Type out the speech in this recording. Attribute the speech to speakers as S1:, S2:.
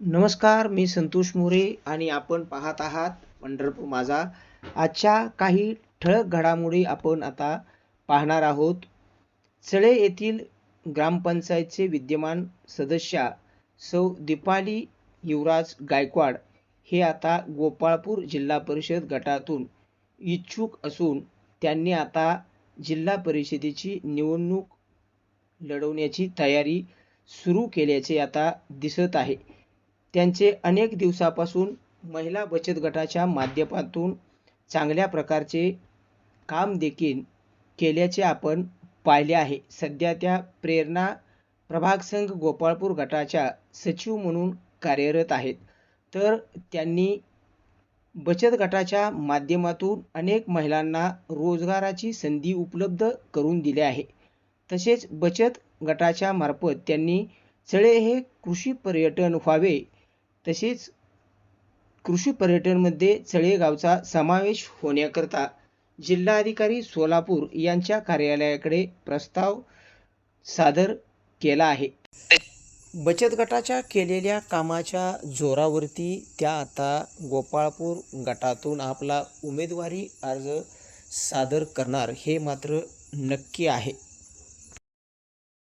S1: नमस्कार मी संतोष मोरे आणि आपण पाहत आहात पंढरपूर माझा. आजच्या काही ठळक घडामोडी आपण आता पाहणार आहोत. चळे येथील ग्रामपंचायतचे विद्यमान सदस्या सौ दीपाली युवराज गायकवाड हे आता गोपाळपूर जिल्हा परिषद गटातून इच्छुक असून त्यांनी आता जिल्हा परिषदेची निवडणूक लढवण्याची तयारी सुरू केल्याचे आता दिसत आहे. त्यांचे अनेक दिवसापासून महिला बचत गटाच्या माध्यमातून चांगल्या प्रकारचे काम देखील केल्याचे आपण पाहिले आहे. सध्या त्या प्रेरणा प्रभाग संघ गोपाळपूर गटाच्या सचिव म्हणून कार्यरत आहेत. तर त्यांनी बचत गटाच्या माध्यमातून अनेक महिलांना रोजगाराची संधी उपलब्ध करून दिली आहे. तसेच बचत गटाच्या मार्फत त्यांनी चळे हे कृषी पर्यटन व्हावे तसेच कृषी पर्यटनमध्ये चळेगावचा समावेश होण्याकरता जिल्हाधिकारी सोलापूर यांच्या कार्यालयाकडे प्रस्ताव सादर केला आहे. बचत गटाच्या केलेल्या कामाच्या जोरावरती त्या आता गोपाळपूर गटातून आपला उमेदवारी अर्ज सादर करणार हे मात्र नक्की आहे.